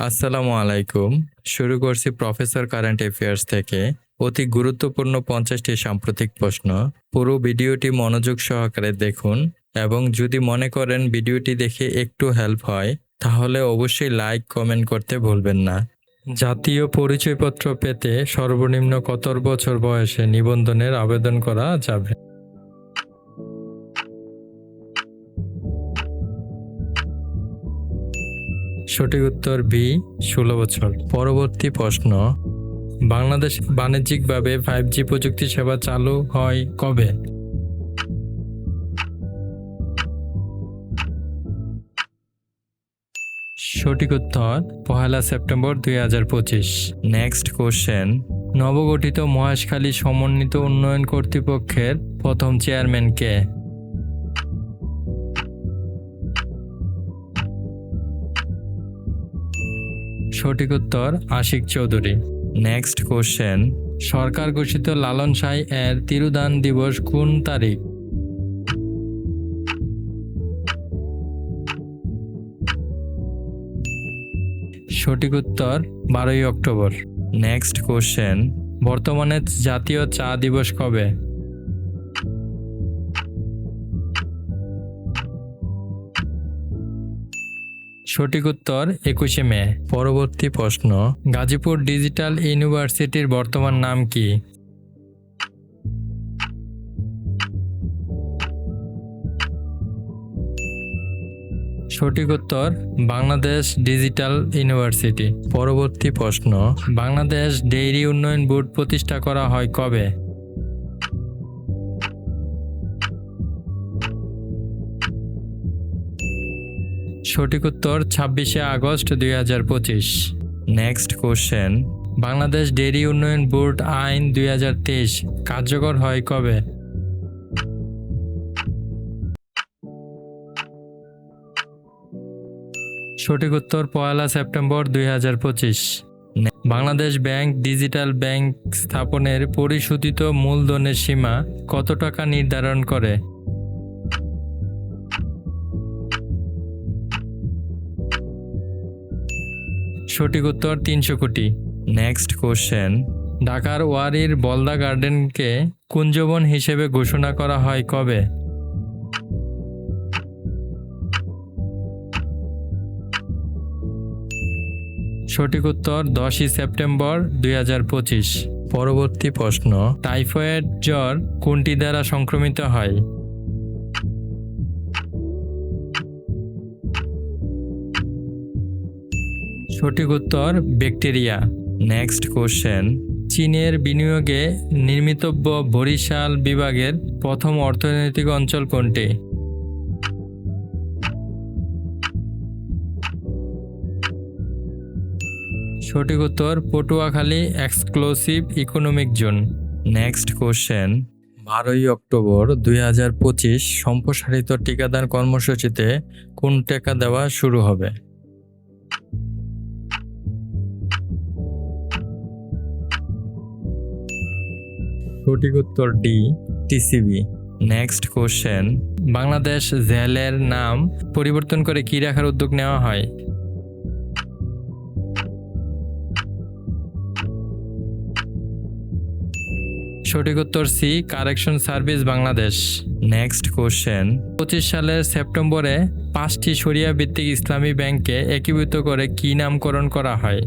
আসসালামু আলাইকুম। শুরু করছি প্রফেসর কারেন্ট অ্যাফেয়ার্স থেকে। অতি গুরুত্বপূর্ণ পঞ্চাশটি সাম্প্রতিক প্রশ্ন। পুরো ভিডিওটি মনোযোগ সহকারে দেখুন এবং যদি মনে করেন ভিডিওটি দেখে একটু হেল্প হয়, তাহলে অবশ্যই লাইক কমেন্ট করতে ভুলবেন না। জাতীয় পরিচয়পত্র পেতে সর্বনিম্ন কত বছর বয়সে নিবন্ধনের আবেদন করা যাবে? সঠিক উত্তর বি, ষোলো বছর। পরবর্তী প্রশ্ন, বাংলাদেশ বাণিজ্যিকভাবে ফাইভ জি প্রযুক্তি সেবা চালু হয় কবে? সঠিক উত্তর, পহেলা সেপ্টেম্বর দুই হাজার পঁচিশ। নেক্সট কোশ্চেন নবগঠিত মহেশখালী সমন্বিত উন্নয়ন কর্তৃপক্ষের প্রথম চেয়ারম্যান কে? সঠিক উত্তর আশিক চৌধুরী। নেক্সট কোশ্চেন সরকার ঘোষিত লালন সাই এর তিরুদান দিবস কোন তারিখ? সঠিক উত্তর বারোই অক্টোবর। নেক্সট কোশ্চেন বর্তমানে জাতীয় চা দিবস কবে? সঠিক উত্তর একুশে মে। পরবর্তী প্রশ্ন, গাজীপুর ডিজিটাল ইউনিভার্সিটির বর্তমান নাম কি? সঠিক উত্তর, বাংলাদেশ ডিজিটাল ইউনিভার্সিটি। পরবর্তী প্রশ্ন, বাংলাদেশ ডেইরি উন্নয়ন বোর্ড প্রতিষ্ঠা করা হয় কবে? সঠিক উত্তর ছাব্বিশে আগস্ট দুই হাজার পঁচিশ। নেক্সট কোশ্চেন বাংলাদেশ ডেইরি উন্নয়ন বোর্ড আইন দুই হাজার তেইশ কার্যকর হয় কবে? সঠিক উত্তর পয়লা সেপ্টেম্বর দুই হাজার পঁচিশ। বাংলাদেশ ব্যাংক ডিজিটাল ব্যাংক স্থাপনের পরিশোধিত মূলধনের সীমা কত টাকা নির্ধারণ করে? সঠিক উত্তর তিনশো কোটি। নেক্সট কোশ্চেন ঢাকার ওয়ারির বলদা গার্ডেনকে কুঞ্জবন হিসেবে ঘোষণা করা হয় কবে? সঠিক উত্তর দশই সেপ্টেম্বর দুই হাজার পঁচিশ। পরবর্তী প্রশ্ন। টাইফয়েড জ্বর কোনটি দ্বারা সংক্রমিত হয়? সঠিক উত্তর, ব্যাকটেরিয়া। Next question. চীনের বিনিয়োগে নির্মিতব্য বরিশাল বিভাগের প্রথম অর্থনৈতিক অঞ্চল কোনটি? সঠিক উত্তর, Patuakhali exclusive economic zone. Next question. বারোই অক্টোবর দুই হাজার পঁচিশ সম্প্রসারিত টিকাদান কর্মসূচিতে কোন টিকা দেওয়া শুরু হবে? সঠিক উত্তর D, TCB. Next question. Bangladesh জেলের নাম পরিবর্তন করে কি রাখার উদ্যোগ নেওয়া হয়? সঠিক উত্তর C, correction service Bangladesh. Next question. পঁচিশ সালের সেপ্টেম্বরে পাঁচটি সরিয়া ভিত্তিক ইসলামী ব্যাংকে একীভূত করে কি নামকরণ করা হয়?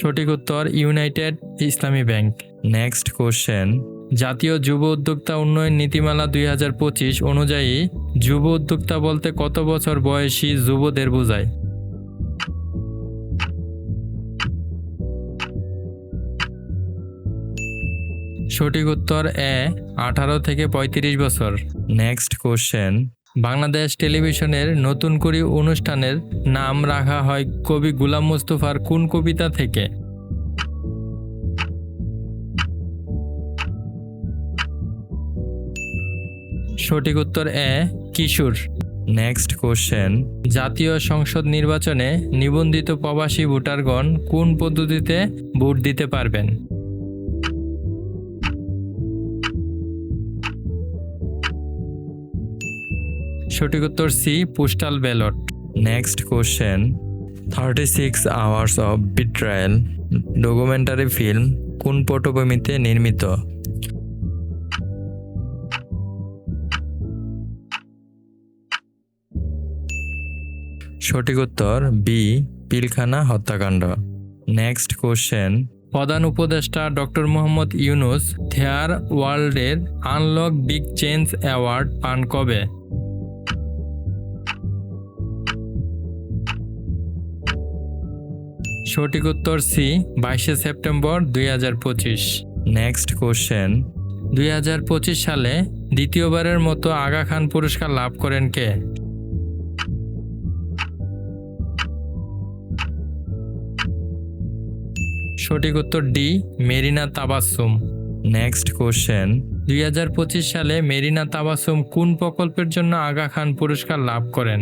সঠিক উত্তর ইউনাইটেড ইসলামী ব্যাংক। Next question. জাতীয় যুব উদ্যোক্তা উন্নয়ন নীতিমালা দুই হাজার পঁচিশ অনুযায়ী যুব উদ্যোক্তা বলতে কত বছর বয়সী যুবদের বোঝায়? সঠিক উত্তর এ আঠারো থেকে পঁয়ত্রিশ বছর। Next question. বাংলাদেশ টেলিভিশনের নতুন করে অনুষ্ঠানের নাম রাখা হয় কবি গুলাম মুস্তফার কোন কবিতা থেকে? সঠিক উত্তর এ কিশোর। নেক্সট কোশ্চেন জাতীয় সংসদ নির্বাচনে নিবন্ধিত প্রবাসী ভোটারগণ কোন পদ্ধতিতে ভোট দিতে পারবেন? সঠিক উত্তর C postal ballot next question thirty six hours of betrayal documentary film কোন পটভূমিতে নির্মিত? সঠিক উত্তর বি পিলখানা হত্যাকাণ্ড। নেক্সট কোশ্চেন প্রধান উপদেষ্টা ডক্টর মোহাম্মদ ইউনুস থেয়ার ওয়ার্ল্ডের আনলক বিগ চেঞ্জ অ্যাওয়ার্ড পান কবে? সঠিক উত্তর সি বাইশে সেপ্টেম্বর দুই হাজার পঁচিশ। নেক্সট কোশ্চেন দুই হাজার পঁচিশ সালে দ্বিতীয়বারের মতো আগা খান পুরস্কার লাভ করেন কে? সঠিক উত্তর D Marina Tabassum. Next question দুই হাজার পঁচিশ সালে মেরিনা তাবাসুম কোন প্রকল্পের জন্য আগা খান পুরস্কার লাভ করেন?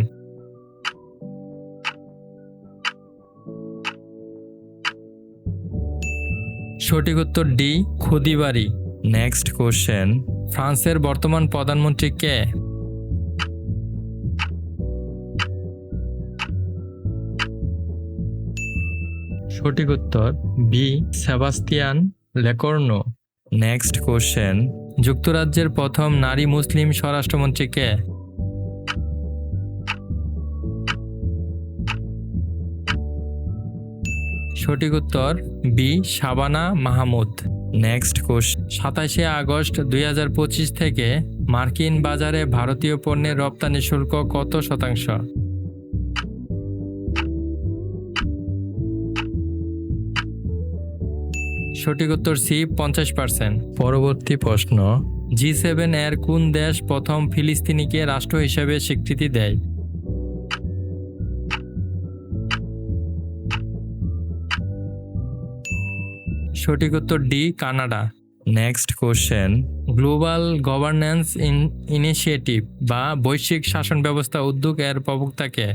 সঠিক উত্তর ডি খুদিবাড়ি। নেক্সট কোশ্চেন ফ্রান্সের বর্তমান প্রধানমন্ত্রী কে? সঠিক উত্তর B Sebastien Lecornu. Next question যুক্তরাজ্যের প্রথম নারী মুসলিম স্বরাষ্ট্রমন্ত্রী কে? সঠিক উত্তর B Shabana Mahmood. Next question সাতাশে আগস্ট দুই হাজার পঁচিশ থেকে মার্কিন বাজারে ভারতীয় পণ্যের রপ্তানি শুল্ক কত শতাংশ? সঠিক উত্তর সি, পঞ্চাশ পার্সেন্ট পরবর্তী প্রশ্ন, জি সেভেন এর কোন দেশ প্রথম ফিলিস্তিনিকে রাষ্ট্র হিসেবে স্বীকৃতি দেয়? সঠিক উত্তর D, Canada. Next question, global governance in, initiative বা বৈশ্বিক শাসন ব্যবস্থা উদ্যোগ এর প্রবক্তাকে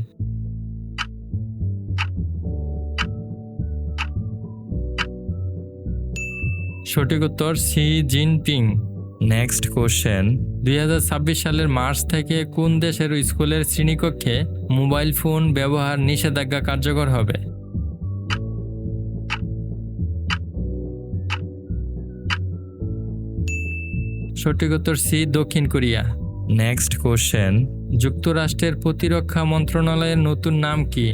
সঠিক উত্তর সি, জিনপিং। নেক্সট কোশ্চেন, দুই হাজার ছাব্বিশ সালের মার্চ থেকে কোন দেশের স্কুলের শ্রেণীকক্ষে মোবাইল ফোন ব্যবহার নিষেধাজ্ঞা কার্যকর হবে? সঠিক উত্তর সি দক্ষিণ কোরিয়া। নেক্সট কোশ্চেন যুক্তরাষ্ট্রের প্রতিরক্ষা মন্ত্রণালয়ের নতুন নাম কি?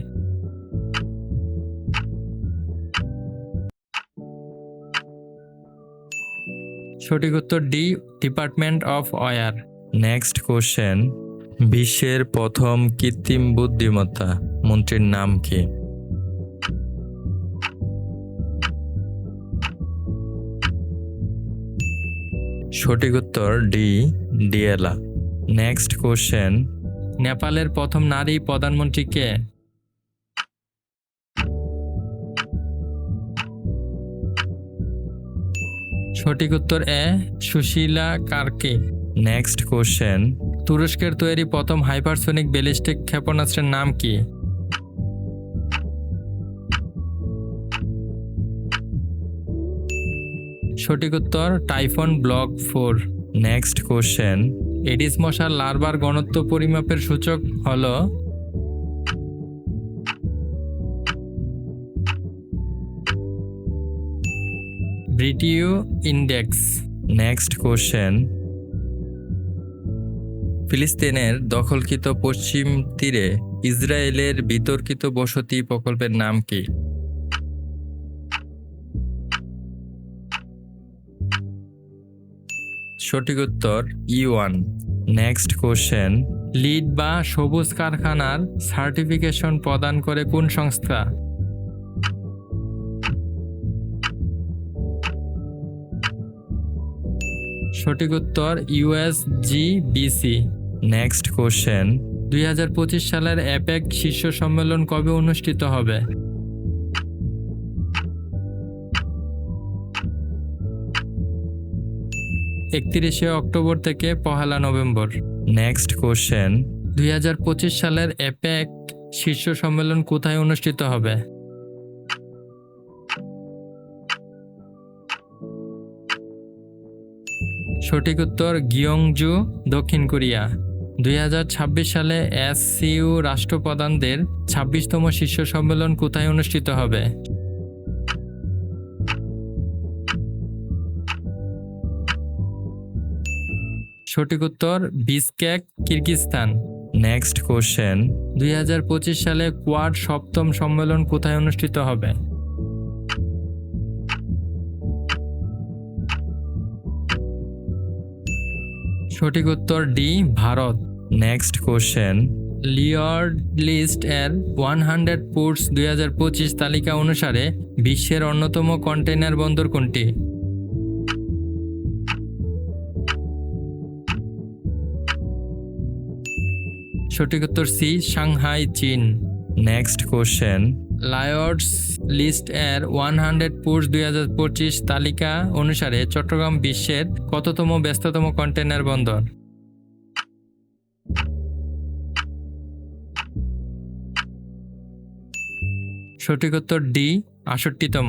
সঠিক উত্তর D department of war next question বিশ্বের প্রথম কৃত্রিম বুদ্ধিমত্তা মন্ত্রীর নাম কি? সঠিক উত্তর ডি ডিএলা নেক্সট কোশ্চেন নেপালের প্রথম নারী প্রধানমন্ত্রী কে? সঠিক উত্তর A, Sushila Karki. Next question তুরস্কের তৈরি প্রথম হাইপারসোনিক ব্যালিস্টিক ক্ষেপণাস্ত্রের নাম কি? সঠিক উত্তর, Typhoon block four. Next question. Aedes মশার লার্ভার ঘনত্ব পরিমাপের সূচক হল? Breteau index. Next question. ফিলিস্তিনের দখলকৃত পশ্চিম তীরে ইসরায়েলের বিতর্কিত বসতি প্রকল্পের নাম কি? সঠিক উত্তর E one next question LEED বা সবুজ কারখানার সার্টিফিকেশন প্রদান করে কোন সংস্থা? সঠিক উত্তর ইউএসজিবিসি নেক্সট কোশ্চেন দুই হাজার পঁচিশ সালের অ্যাপেক শীর্ষ সম্মেলন কবে অনুষ্ঠিত হবে? একত্রিশে অক্টোবর থেকে পহেলা নভেম্বর। নেক্সট কোশ্চেন দুই হাজার পঁচিশ সালের অ্যাপেক শীর্ষ সম্মেলন কোথায় অনুষ্ঠিত হবে? সঠিক উত্তর গিয়ংজু দক্ষিণ কোরিয়া। দুই হাজার ছাব্বিশ সালে এসসিইউ রাষ্ট্রপ্রধানদের ছাব্বিশতম শীর্ষ সম্মেলন কোথায় অনুষ্ঠিত হবে? সঠিক উত্তর বিসকেক কিরগিজস্তান। নেক্সট কোশ্চেন দুই হাজার পঁচিশ সালে কোয়াড সপ্তম সম্মেলন কোথায় অনুষ্ঠিত হবে? সঠিক উত্তর D Bharat. Next question Lloyd's list এর ওয়ান হান্ড্রেড পোর্টস দুই হাজার পঁচিশ তালিকা অনুসারে বিশ্বের অন্যতম কন্টেইনার বন্দর কোনটি? সঠিক উত্তর সি সাংহাই চীন। নেক্সট কোশ্চেন লায়র্ডস লিস্ট এর ওয়ান হান্ড্রেড পোর্টস দুই হাজার পঁচিশ তালিকা অনুসারে চট্টগ্রাম বিশ্বের কততম ব্যস্ততম কন্টেনার বন্দর? সঠিক উত্তর ডি আষট্টিতম।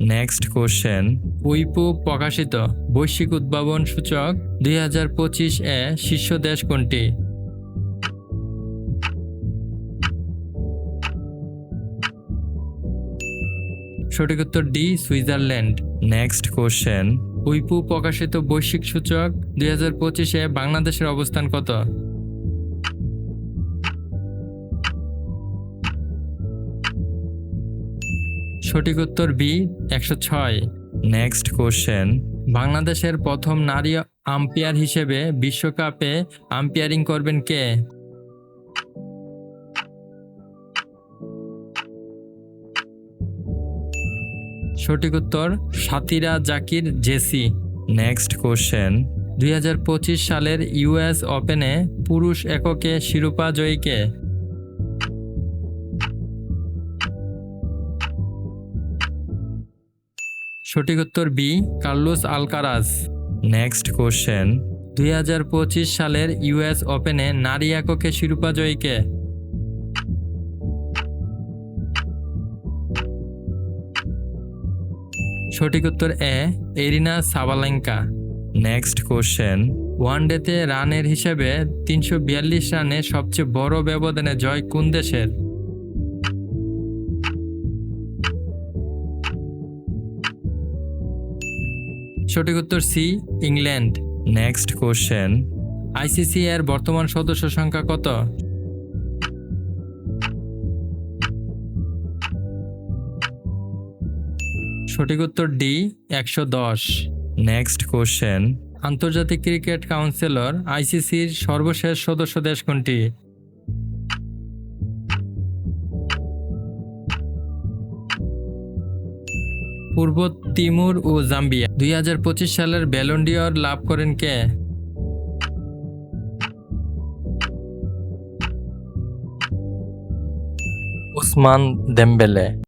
নেক্সট কোশ্চেন উইপু প্রকাশিত বৈশ্বিক উদ্ভাবন সূচক দুই হাজার পঁচিশ এ শীর্ষ দেশ কোনটি? সঠিক উত্তর ডি, সুইজারল্যান্ড। নেক্সট কোশ্চেন উইপু প্রকাশিত বৈশ্বিক সূচক দুই হাজার পঁচিশে বাংলাদেশের অবস্থান কত? সঠিক উত্তর বি, একশো ছয়। নেক্সট কোশ্চেন বাংলাদেশের প্রথম নারী আম্পায়ার হিসেবে বিশ্বকাপে আম্পায়ারিং করবেন কে? সঠিক উত্তর সাতিরা জাকির জেসি। নেক্সট কোশ্চেন দুই হাজার পঁচিশ সালের ইউএস ওপেনে পুরুষ এককে শিরোপা জয়ীকে? সঠিক উত্তর B Carlos Alcaraz next question দুই হাজার পঁচিশ সালের ইউএস ওপেনে নারী এককে শিরোপা জয়ীকে? সঠিক উত্তর A Aryna Sabalenka. Next question ওয়ানডেতে রানের হিসেবে তিনশো বিয়াল্লিশ রানে সবচেয়ে বড় ব্যবধানে জয় কোন দেশের? সঠিক উত্তর C England. Next question ICC এর বর্তমান সদস্য সংখ্যা কত? সঠিক উত্তর ডি একশো দশ। নেক্সট কোশ্চেন আন্তর্জাতিক ক্রিকেট কাউন্সিলর আইসিসির সর্বশেষ সদস্য দেশ কোনটি? পূর্ব তিমুর ও জাম্বিয়া। দুই হাজার পঁচিশ সালের ব্যালন্ডিয়র লাভ করেন কে? Ousmane Dembele.